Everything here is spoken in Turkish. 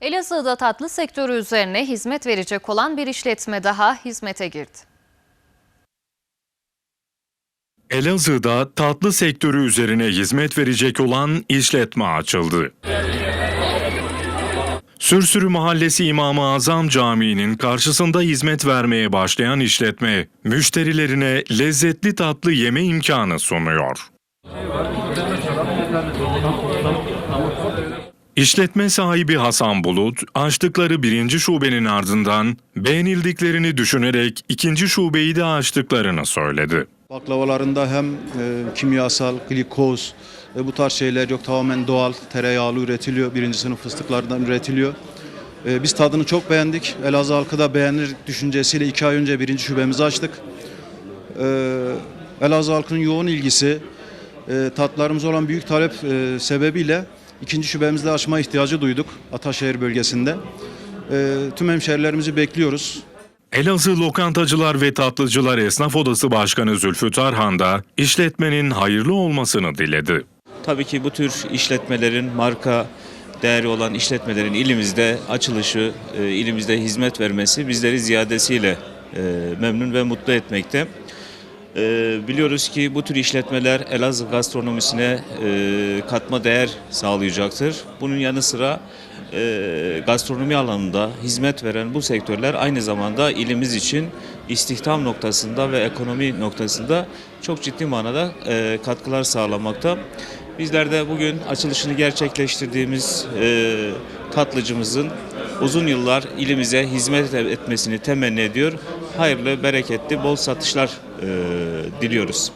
Elazığ'da tatlı sektörü üzerine hizmet verecek olan bir işletme daha hizmete girdi. Elazığ'da tatlı sektörü üzerine hizmet verecek olan işletme açıldı. Sürsürü Mahallesi İmam-ı Azam Camii'nin karşısında hizmet vermeye başlayan işletme, müşterilerine lezzetli tatlı yeme imkanı sunuyor. İşletme sahibi Hasan Bulut, açtıkları birinci şubenin ardından beğenildiklerini düşünerek ikinci şubeyi de açtıklarını söyledi. Baklavalarında hem e, kimyasal, glikoz ve bu tarz şeyler yok. Tamamen doğal tereyağlı üretiliyor. Birinci sınıf fıstıklardan üretiliyor. E, biz tadını çok beğendik. Elazığ halkı da beğenir düşüncesiyle iki ay önce birinci şubemizi açtık. E, Elazığ halkının yoğun ilgisi, e, tatlarımız olan büyük talep e, sebebiyle ikinci şubemizde açma ihtiyacı duyduk Ataşehir bölgesinde. E, tüm hemşerilerimizi bekliyoruz. Elazığ Lokantacılar ve Tatlıcılar Esnaf Odası Başkanı Zülfü Tarhan da işletmenin hayırlı olmasını diledi. Tabii ki bu tür işletmelerin marka değeri olan işletmelerin ilimizde açılışı, e, ilimizde hizmet vermesi bizleri ziyadesiyle e, memnun ve mutlu etmekte. E, Biliyoruz ki bu tür işletmeler Elazığ gastronomisine e, katma değer sağlayacaktır. Bunun yanı sıra e, gastronomi alanında hizmet veren bu sektörler aynı zamanda ilimiz için istihdam noktasında ve ekonomi noktasında çok ciddi manada e, katkılar sağlamakta. Bizler de bugün açılışını gerçekleştirdiğimiz tatlıcımızın uzun yıllar ilimize hizmet etmesini temenni ediyor. Hayırlı, bereketli, bol satışlar diliyoruz.